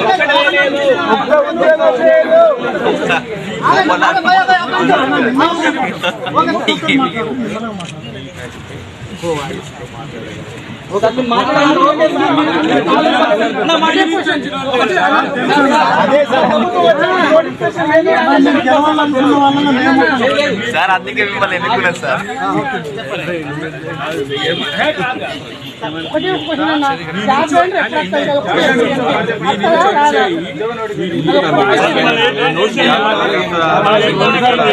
ఒక్క ఉద్యోగం సార్ అందుకే మిమ్మల్ని ఎన్నుకున్నారు సార్ ఒకటి క్వశ్చన్ అన్న జాబ్ జాయిన్ ఎట్లా రెండు బడ్జెట్ అయిపోయినాయి ఒక ఇంటి బడ్జెట్ అయిపోయింది సార్ నా మాట వినండి.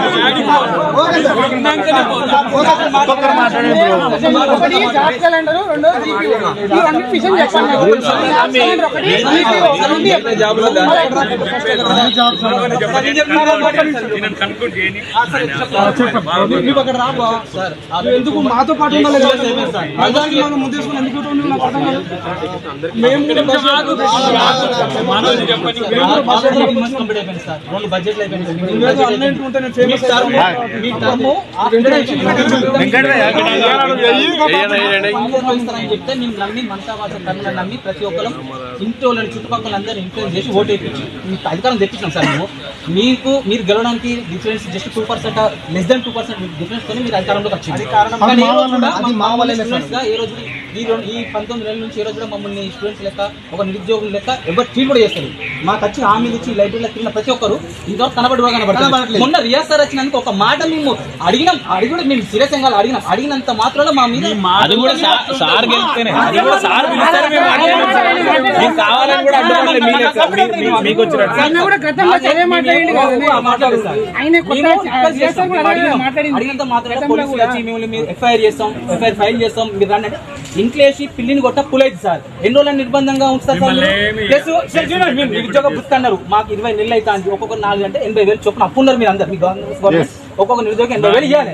ఎందుకు మాతో పాటు మనం ముందేసుకుని ఎందుకు మేము చెప్పండి రెండు బడ్జెట్లు అయిపోయింది నేను చెప్తే మేము నమ్మి మనసా వాచ కన్నులను నమ్మి ప్రతి ఒక్కరు ఇంటి వాళ్ళని చుట్టుపక్కల అందరూ ఇన్ఫ్లుయెన్స్ చేసి ఓటు వేయించి మీకు అధికారం తెప్పించాం సార్. మేము మీకు మీరు గెలవడానికి difference just two percent less than two percent difference తోనే మీరు అధికారంలోకి వచ్చింది ఏ రోజు ఈ రెండు ఈ పంతొమ్మిది నెలల నుంచి ఏ రోజు కూడా మమ్మల్ని స్టూడెంట్స్ లెక్క ఒక నిరుద్యోగుల లెక్క ఎవరు ట్రీట్ కూడా చేస్తారు మాకు వచ్చి హామీలు ఇచ్చి లైబ్రరీలో తిరిగిన ప్రతి ఒక్కరు ఇంతవరకు కనబడి కూడా కనబడతారు మొన్న రియాజ్ సార్ వచ్చినందుకు ఒక మాట మేము అడిగినాం అడిగి కూడా మేము సీరియస్గా అడిగినాం. అడిగినంత మాత్రంలో మా మీద అది కూడా సార్ గెలిస్తేనే. కూడా సార్ పిలుస్తారు మేము మీకు కావాలని కూడా మీకు వచ్చినట్టు అడిగినంత పోలీసులు. వచ్చి మిమ్మల్ని ఎఫ్ఐఆర్ చేస్తాం ఎఫ్ఐఆర్ ఫైల్ చేస్తాం మీరు రండి ఇంట్లో వేసి పిల్లిని కొట్ట పులైదు సార్. ఎన్ని రోజులు నిర్బంధంగా ఉంచుతారు సార్ ప్లస్ చూడండి, మీరు నిరుద్యోగ బుక్ అన్నారు. మాకు ఇరవై నెలలు అయితే ఒక్కొక్క నాలుగు అంటే ఎనభై వేలు చొప్పున అప్పు ఉన్నారు మీరు అందరు మీ గవర్నమెంట్ ఒక్కొక్క నిరుద్యోగం ఎనభై వేలు ఇవ్వాలి